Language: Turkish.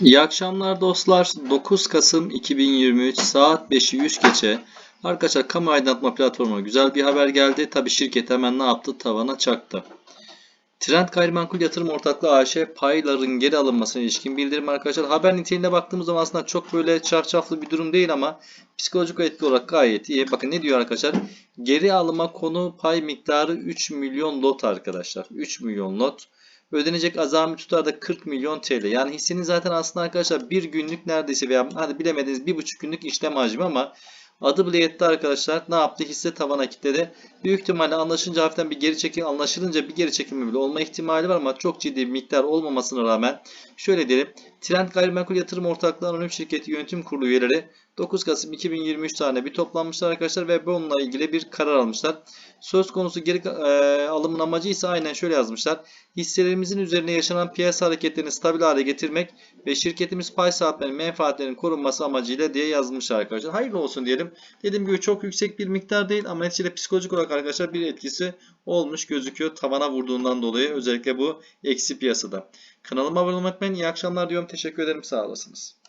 İyi akşamlar dostlar. 9 Kasım 2023 saat 5'i 100 geçe. Arkadaşlar kamu aydınlatma platformuna güzel bir haber geldi. Tabi şirket hemen ne yaptı? Tavana çaktı. Trend Gayrimenkul Yatırım Ortaklığı AŞ payların geri alınmasına ilişkin bildirim arkadaşlar. Haber niteliğine baktığımız zaman aslında çok böyle çarşaflı bir durum değil ama psikolojik etki olarak gayet iyi. Bakın ne diyor arkadaşlar? Geri alma konu pay miktarı 3 milyon lot arkadaşlar. 3 milyon lot. Ödenecek azami tutar da 40 milyon TL. Yani hissenin zaten aslında arkadaşlar bir günlük neredeyse veya hadi bilemediniz bir buçuk günlük işlem hacmi ama adı bile yetti arkadaşlar. Ne yaptı? Hisse tavana kilitledi. Büyük ihtimalle anlaşınca hafiften bir geri çekim anlaşılınca bir geri çekilme bile olma ihtimali var ama çok ciddi bir miktar olmamasına rağmen şöyle diyelim. Trend Gayrimenkul Yatırım Ortaklığı Anonim Şirketi Yönetim Kurulu üyeleri 9 Kasım 2023 tarihinde bir toplanmışlar arkadaşlar ve bununla ilgili bir karar almışlar. Söz konusu geri e, alımın amacı ise aynen şöyle yazmışlar. Hisselerimizin üzerine yaşanan piyasa hareketlerini stabil hale getirmek ve şirketimiz pay sahiplerinin menfaatlerinin korunması amacıyla diye yazmışlar arkadaşlar. Hayırlı olsun diyelim. Dediğim gibi çok yüksek bir miktar değil ama neticede psikolojik olarak arkadaşlar bir etkisi olmuş gözüküyor. Tavana vurduğundan dolayı özellikle bu eksi piyasada. Kanalıma abone olmayı unutmayın. İyi akşamlar diyorum. Teşekkür ederim. Sağ olasınız.